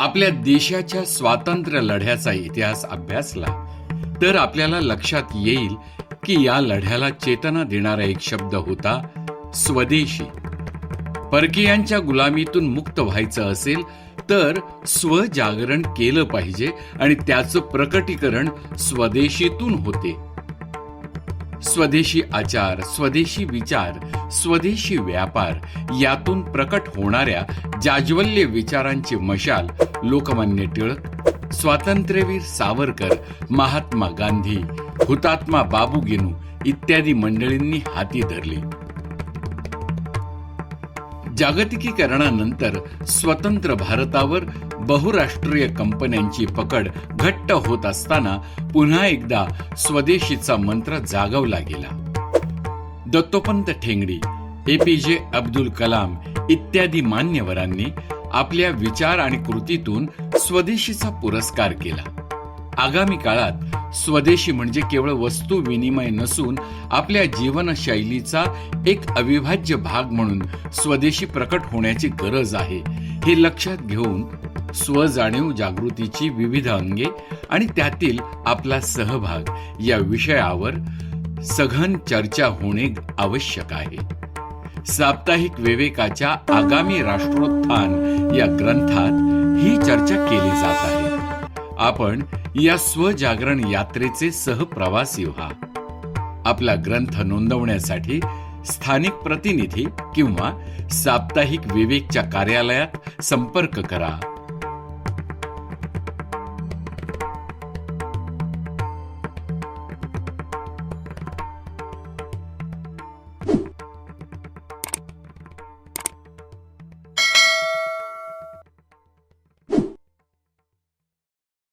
आपल्या देशाच्या स्वातंत्र्य लढ्याचा इतिहास अभ्यासला तर आपल्याला लक्षात येईल की या लढ्याला चेतना देणारा एक शब्द होता स्वदेशी. परकीयांच्या गुलामीतून मुक्त व्हायचं असेल तर स्वजागरण केलं पाहिजे आणि त्याचं प्रकटीकरण स्वदेशीतून होते. स्वदेशी आचार स्वदेशी विचार स्वदेशी व्यापार यातून प्रकट होणाऱ्या जाज्वल्य विचारांची मशाल लोकमान्य टिळक स्वातंत्र्यवीर सावरकर महात्मा गांधी हुतात्मा बाबू गेनू इत्यादी मंडळींनी हाती धरली. जागतिकीकरणानंतर स्वतंत्र भारतावर बहुराष्ट्रीय कंपन्यांची पकड घट्ट होत असताना पुन्हा एकदा स्वदेशीचा मंत्र जागवला गेला. दत्तोपंत ठेंगडी एपीजे अब्दुल कलाम इत्यादी मान्यवरांनी आपल्या विचार आणि कृतीतून स्वदेशीचा पुरस्कार केला. आगामी काळात स्वदेशी म्हणजे केवळ वस्तू विनिमय नसून आपल्या जीवनशैलीचा एक अविभाज्य भाग म्हणून स्वदेशी प्रकट होण्याची गरज आहे. हे लक्षात घेऊन स्वजाणीव जागृतीची विविध अंगे आणि त्यातील आपला सहभाग या विषयावर सघन चर्चा होणे आवश्यक आहे. साप्ताहिक विवेकाच्या आगामी राष्ट्रोत्थान या ग्रंथात ही चर्चा केली जात आहे. आपण या स्वजागरण यात्रेचे सहप्रवासी व्हा. आपला ग्रंथ नोंदवण्यासाठी स्थानिक प्रतिनिधी किंवा साप्ताहिक विवेकच्या कार्यालयात संपर्क करा.